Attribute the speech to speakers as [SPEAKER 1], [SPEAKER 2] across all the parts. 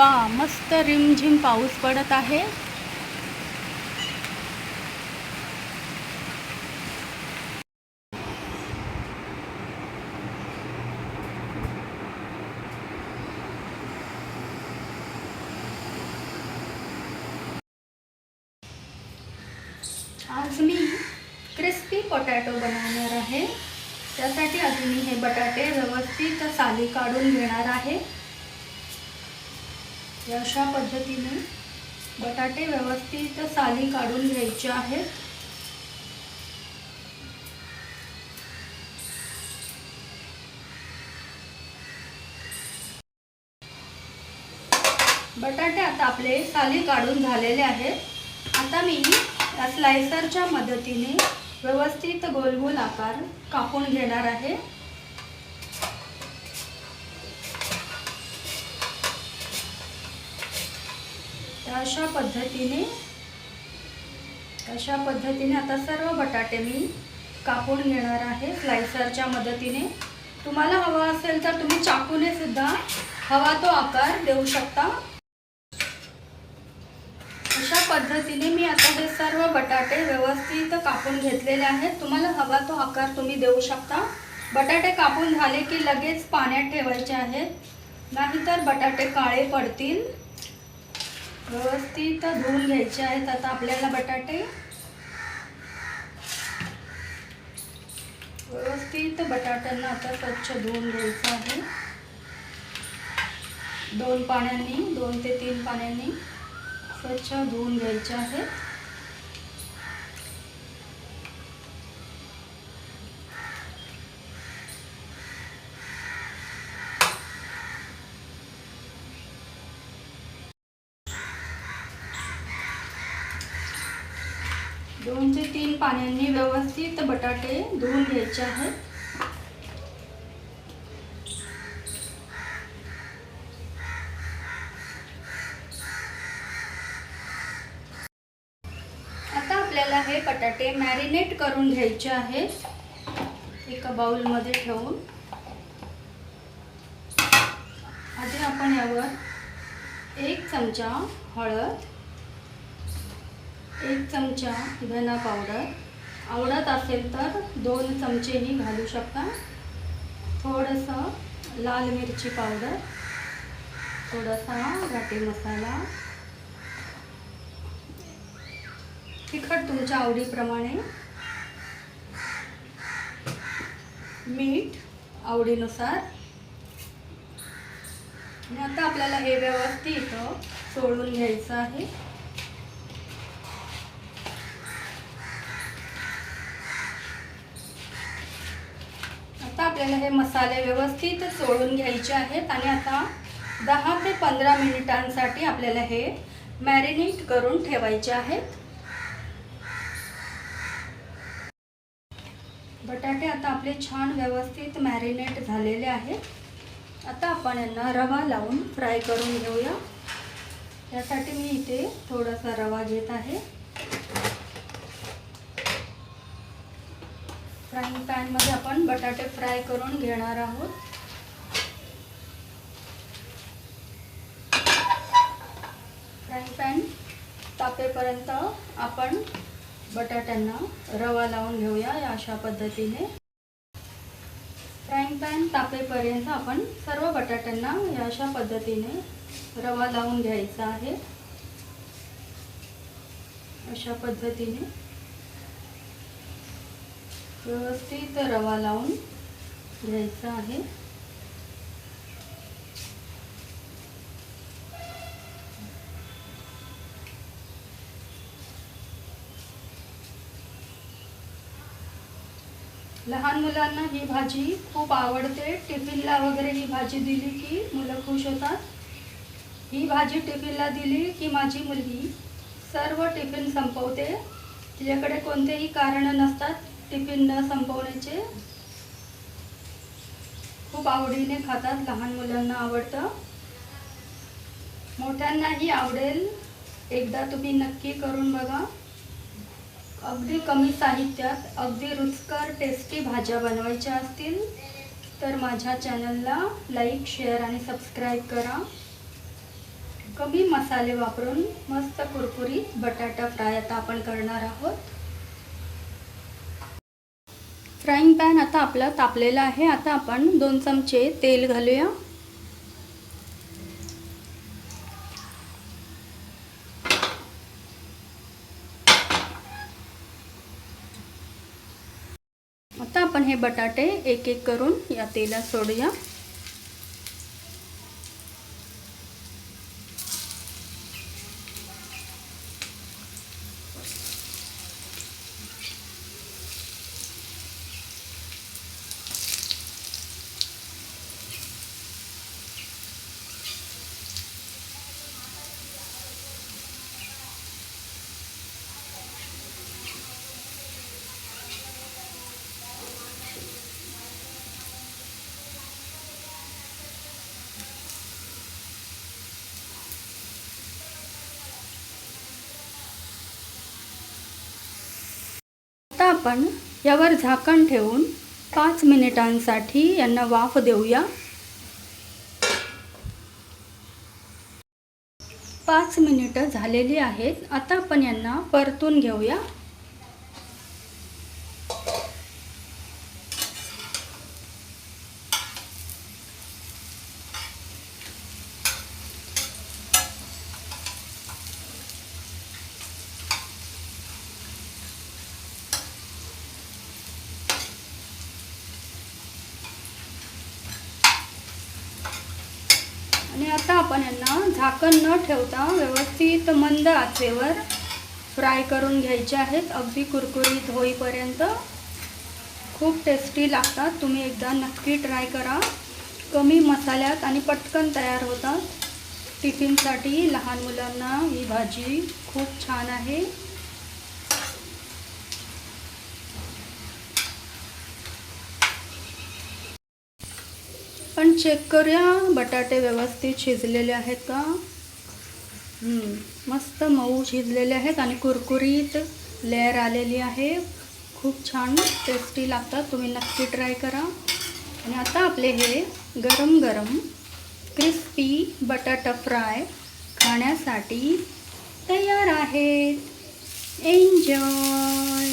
[SPEAKER 1] वा मस्त रिमझिम पाऊस पडत आहे. आज मी क्रिस्पी पोटॅटो बनवणार आहे. त्यासाठी आधी मी हे बटाटे व्यवस्थित साली काढून घेणार आहे. अशा पद्धतीने बटाटे व्यवस्थित साली काढून घ्यायचे आहेत. बटाटे आता आपले साली काढून झालेले आहेत. आता मी या स्लायसरच्या मदतीने व्यवस्थित गोल गोल आकार कापून घेणार आहे. तर अशा पद्धतीने अशा पद्धतीने आता सर्व बटाटे मी कापून घेणार आहे स्लायसरच्या मदतीने. तुम्हाला हवा असेल तर तुम्ही चाकूने सुद्धा हवा तो आकार देऊ शकता. अशा पद्धतीने मी आता हे सर्व बटाटे व्यवस्थित कापून घेतलेले आहेत. तुम्हाला हवा तो आकार तुम्ही देऊ शकता. बटाटे कापून झाले की लगेच पाण्यात ठेवायचे आहेत. नाहीतर बटाटे काळे पडतील. व्यवस्थित धुवून घ्यायचे आहेत. आता आपल्याला बटाटे. व्यवस्थित बटाट्यांना आता स्वच्छ धुवून घ्यायचं आहे. दोन पाण्याने दोन ते तीन पाण्याने स्वच्छ धुवून घ्यायचे आहेत. दोन ते तीन पाण्याने व्यवस्थित बटाटे धुवून घ्यायचे आहेत. आता आपल्याला हे बटाटे मॅरिनेट करून घ्यायचे आहेत एका बाउलमध्ये ठेवून. आधी आपण यावर एक चमचा हळद एक चमचा धना पावडर. आवडत असेल तर दोन चमचेही घालू शकता. थोडंसं लाल मिरची पावडर. थोडासा घाटी मसाला. तिखट तुमच्या आवडीप्रमाणे. मीठ आवडीनुसार. आणि आता आपल्याला हे व्यवस्थित सोडून घ्यायचं आहे आता आपल्याला हे मसाले व्यवस्थित चोळून घ्यायचे आहेत आणि आता दहा ते पंधरा मिनिटांसाठी आपल्याला हे मॅरिनेट करून ठेवायचे आहेत. बटाटे आता आपले छान व्यवस्थित मॅरिनेट झालेले आहेत. आता आपण यांना रवा लावून फ्राय करून घेऊया. यासाठी मी इथे थोडासा रवा घेत आहे. फ्राईंग पॅनमध्ये आपण बटाटे फ्राय करून घेणार आहोत. फ्राईंग पॅन तापेपर्यंत आपण बटाट्यांना रवा लावून घेऊया या अशा पद्धतीने. फ्राईंग पॅन तापेपर्यंत आपण सर्व बटाट्यांना या अशा पद्धतीने रवा लावून घ्यायचा आहे. अशा पद्धतीने व्यवस्थित रवा लावून घ्यायचा आहे. लहान मुलांना ही भाजी खूप आवडते. टिफिनला वगैरे ही भाजी दिली की मुलं खुश होतात. ही भाजी टिफिनला दिली की माझी मुलगी सर्व टिफिन संपवते. तिच्याकडे कोणतेही कारण नसतात. टिफिन न संपवण्याचे खूप आवडीने खातात लहान मुलांना आवडतं. मोठ्यांनाही आवडेल. एकदा तुम्ही नक्की करून बघा. अगदी कमी साहित्यात अगदी रुचकर टेस्टी भाज्या बनवायच्या असतील तर माझ्या चॅनलला लाईक शेअर आणि सबस्क्राईब करा. कमी मसाले वापरून मस्त कुरकुरीत बटाटा फ्राय आता आपण करणार आहोत. फ्राईंग पॅन आता आपला तापलेला आहे. आता आपण दोन चमचे तेल घालूया. आता आपण हे बटाटे एक एक करून या तेलात सोडूया आता आपण यावर झाकण ठेवून पाच मिनिटांसाठी यांना वाफ देऊया. पाच मिनिटं झालेली आहेत. आता आपण यांना परतून घेऊया आणि आता आपण यांना झाकण न ठेवता व्यवस्थित मंद आचेवर फ्राय करून घ्यायचे आहेत. अगदी कुरकुरीत होईपर्यंत खूप टेस्टी लागतात. तुम्ही एकदा नक्की ट्राय करा. कमी मसाल्यात आणि पटकन तयार होतात. टिफिनसाठी लहान मुलांना ही भाजी खूप छान आहे. पण चेक करूया. बटाटे व्यवस्थित शिजलेले आहेत का? मस्त मऊ शिजलेले आहेत आणि कुरकुरीत लेअर आलेली आहे. खूप छान टेस्टी लागतात. तुम्ही नक्की ट्राय करा. आणि आता आपले हे गरम गरम क्रिस्पी बटाटा फ्राय खाण्यासाठी तयार आहेत. एन्जॉय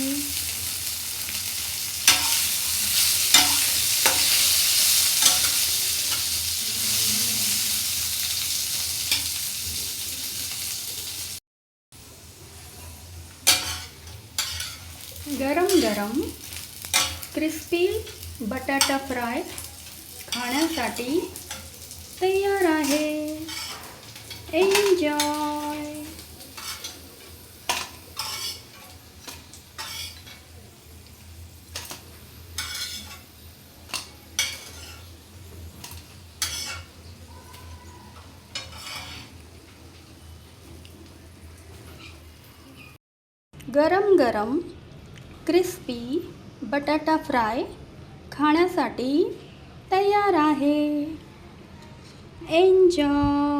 [SPEAKER 1] गरम गरम क्रिस्पी बटाटा फ्राय खाण्यासाठी तयार आहे. एन्जॉय गरम गरम क्रिस्पी बटाटा फ्राय खाण्यासाठी तयार आहे. एन्जॉय